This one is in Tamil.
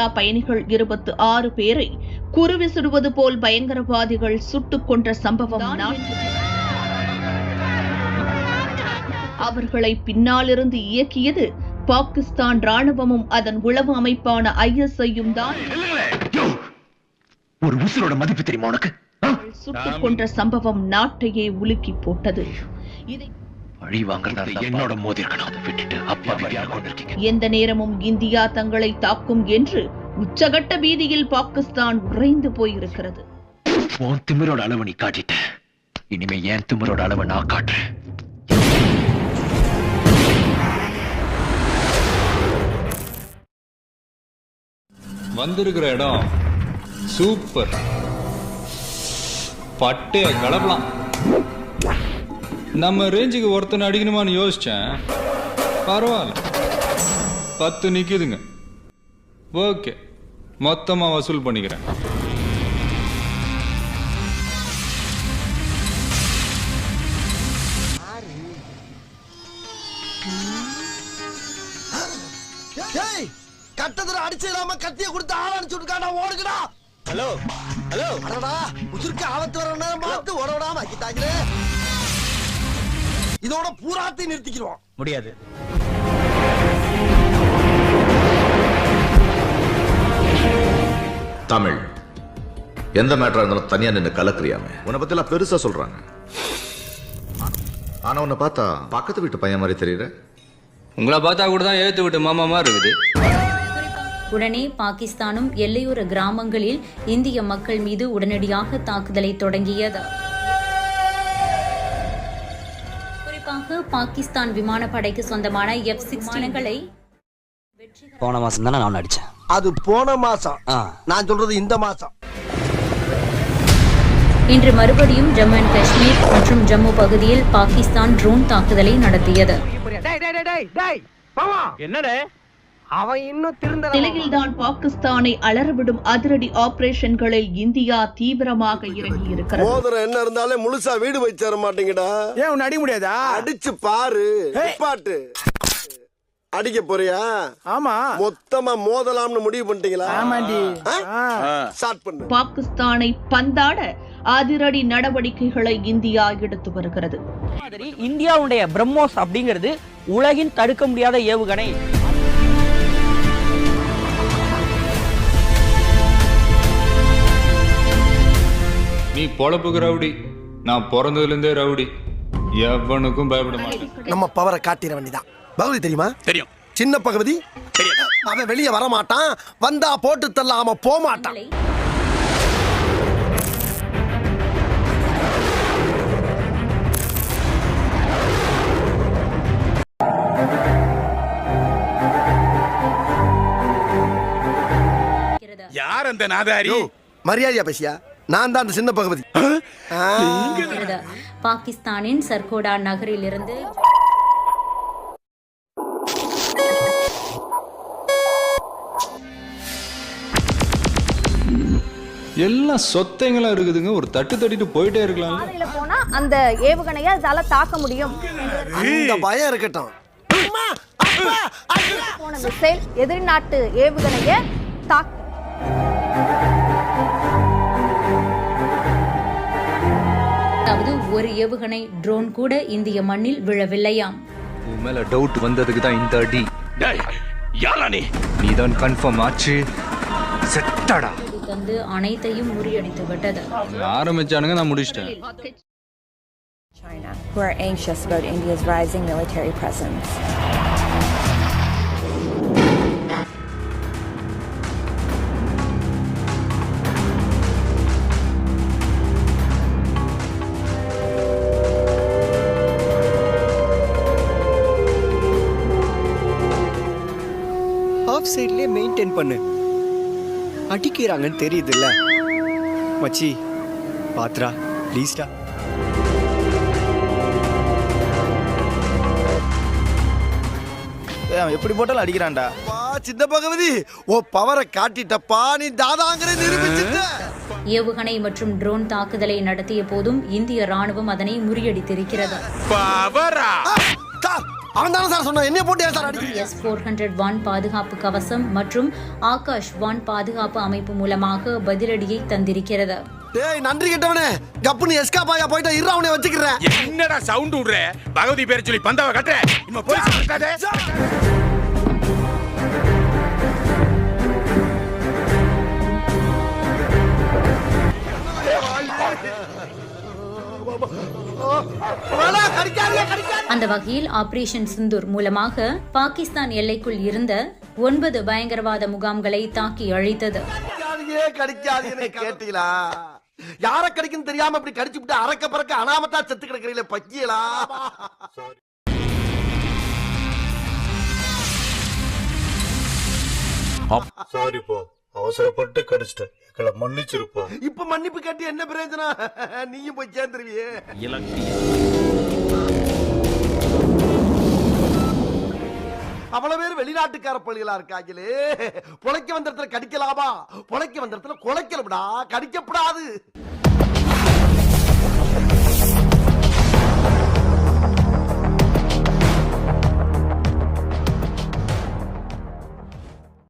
சுற்றுலா பயணிகள் இருபத்தி ஆறு பேரை குருவி சுடுவது போல் பயங்கரவாதிகள் சுட்டுக் கொன்ற சம்பவம் அவர்களை பின்னாலிருந்து இயக்கியது பாகிஸ்தான் ராணுவமும் அதன் உளவு அமைப்பான ஐஎஸ்ஐயும் தான். ஒரு உசுரோட மதிப்பு தெரியுமா உனக்கு? சுட்டுக் கொன்ற சம்பவம் நாட்டையே உலுக்கி போட்டது. இதை என்னோட விட்டுட்டு அப்பா எந்த நேரமும் இந்தியா தங்களை தாக்கும் என்று உச்சகட்ட பீதியில் பாகிஸ்தான் உறைந்து போயிருக்கிறது. உன் திமிரோட அளவை நீ காட்டிட்ட. இனிமே என் திமிரோட அளவை நான் காட்டுறேன். வந்திருக்கிற இடம் சூப்பர். பட்டைய கலப்பலாம். நம்ம ரேஞ்சுக்கு ஒருத்தனை அடிக்கணுமான்னு யோசிச்சேன். பரவாயில்ல. பத்து நிக்குதுங்க. ஓகே மொத்தமா வசூல் பண்ணிக்கிறேன். கட்டத்துல அடிச்சிடாம கத்திய கொடுத்து ஆள் அடிச்சு விட்டுக்காடா ஓடுங்கடா ஹலோ ஹலோ. அடடா உசுருக்கு ஆபத்து வர நேரம் பார்த்து ஓடவிடாம ஆக்கிட்டாங்களே இதோட பூராத்தையும் நிறுத்திக்கிறோம் முடியாது. தமிழ். எந்த மேட்டரா இருந்தாலும் தனியா நின்று கலக்குறியாமே. உன்னை பத்தி எல்லாம் பெருசா சொல்றாங்க. ஆனா உன்னை பார்த்தா பக்கத்து வீட்டு பையன் மாதிரி தெரியற? உங்களை பார்த்தா கூட தான் ஏத்து விட்டு மாமா மாதிரி இருக்குது. உடனே பாகிஸ்தானும் எல்லையோர கிராமங்களில் இந்திய மக்கள் மீது உடனடியாக தாக்குதலை தொடங்கியது. குறிப்பாக பாகிஸ்தான் விமானப்படைக்கு சொந்தமான எஃப் சிக்ஸ் விமானங்களை போன மாசம் தானே நான் அடிச்சேன். அது போன மாசம். நான் சொல்றது இந்த மாசம். இன்று மறுபடியும் ஜம்மு அண்ட் காஷ்மீர் மற்றும் ஜம்மு பகுதியில் பாகிஸ்தான் ட்ரோன் தாக்குதலை நடத்தியது. என்னடே? அவன் இன்னும் திருந்த நிலையில்தான் பாகிஸ்தானை அலறவிடும் அதிரடி ஆபரேஷன்களில் இந்தியா தீவிரமாக இறங்கியிருக்கிறது. மோதிரம் என்ன இருந்தாலே முழுசா வீடு வச்சு தர மாட்டீங்கடா. ஏன் அடிக்க முடியாதா? அடிச்சு பாரு. பாட்டு அடிக்க போறியா? ஆமா. மொத்தமா மோதலாம்னு முடிவு பண்ணிட்டீங்களா? ஆமாண்டி. ஸ்டார்ட் பண்ணு. பாகிஸ்தானை பந்தாட அதிரடி நடவடிக்கைகளை இந்தியா எடுத்து வருகிறது. மாதிரி இந்தியாவுடைய பிரம்மோஸ் அப்படிங்கிறது உலகின் தடுக்க முடியாத ஏவுகணை. நீ பொழப்புக்கு ரவுடி. நான் பிறந்ததுல இருந்தே ரவுடி. எவனுக்கும் பயப்பட மாட்டேன். நம்ம பவரை காட்டிட வேண்டியதான் பகவதி தெரியுமா? தெரியும். சின்ன பகவதி? அவன் வெளியே வர மாட்டான் வந்தா போட்டு தள்ளாம போக மாட்டான் யார் அந்த நாதாரி? மரியாதையா பேசியா? நான் தான் அந்த சின்ன பகவதி. பாகிஸ்தானின் சர்கோடா நகரிலிருந்து எல்லாம் சொத்தைங்களா இருக்குதுங்க. ஒரு தட்டு தட்டிட்டு போயிட்டே இருக்கலாம் பாதையில போனா அந்த ஏவுகணையை அதால தாக்க முடியும். அந்த பயம் இருக்கட்டும். அம்மா, அப்பா, ஐயா. போன மிசைல் எதிரி நாட்டு ஏவுகணையை தாக்க அதாவது ஒரு ஏவுகணை ட்ரோன் கூட இந்திய மண்ணில் விழவில்லையாம். உன் மேல டவுட் வந்ததுக்கு தான் இந்த அடி. டேய் யாரா நீ? நீ தான் கன்ஃபார்ம் ஆச்சு. செத்தாடா. தந்து அனைத்தையும் முறியடித்து விட்டது ஆரம்பிச்சானுங்க நான் முடிச்சிட்டேன். China, who are anxious about India's rising military presence. Half சைட்லயே maintain பண்ணு அடிக்கிறாங்கன்னு தெரியுதுல்ல. மச்சி பாத்ரா ப்ளீஸ்டா எப்படி போட்டாலும் அடிக்கிறான்டா. அப்பா, சின்ன பகவதி. ஓ பவரை காட்டிட்டப்பா நீ தாதாங்கிற நிரூபிச்சுட்ட. ஏவுகணை மற்றும் ட்ரோன் தாக்குதலை நடத்திய போதும் இந்திய ராணுவம் அதனை முறியடித்திருக்கிறது. சார், அவன் தானே சார் சொன்னான்? என்ன போட்டு ஏன் சார் அடிக்கிறீங்க எஸ் ஃபோர் ஹண்ட்ரட் வான் பாதுகாப்பு கவசம் மற்றும் ஆகாஷ் வான் பாதுகாப்பு அமைப்பு மூலமாக பதிலடியை தந்திருக்கிறது. டேய் நன்றி கெட்டவனே. கப்புன்னு எஸ்கா பாயா போயிட்டு இரு அவனை வச்சுக்கிறேன். என்னடா சவுண்ட் விடுற? பகவதி பேரை சொல்லி பந்தாவை கட்டுற? இனிமே போய் அந்த வகையில் ஆபரேஷன் சிந்தூர் மூலமாக பாகிஸ்தான் எல்லைக்குள் இருந்த ஒன்பது பயங்கரவாத முகாம்களை தாக்கி அழித்தது. யார கடிக்குன்னு தெரியாம இப்படி கடிச்சு விட்டு அறக்க பறக்க அனாமத்தா செத்து கிடக்குறீங்களே பக்கியலா? சாரிப்பா அவசரப்பட்டு கடிச்சிட்டேன் எங்களை மன்னிச்சிருப்போம் இப்ப மன்னிப்பு கேட்டு என்ன பிரயோஜனம்? நீயும் போய் சேர்ந்துருவியே. அவ்வளவு பேர் வெளிநாட்டுக்கார பள்ளிகளா இருக்காங்களே. பொழைக்க வந்த இடத்துல கடிக்கலாமா? பொழைக்க வந்த இடத்துல குலைக்கலடா கடிக்கப்படாது.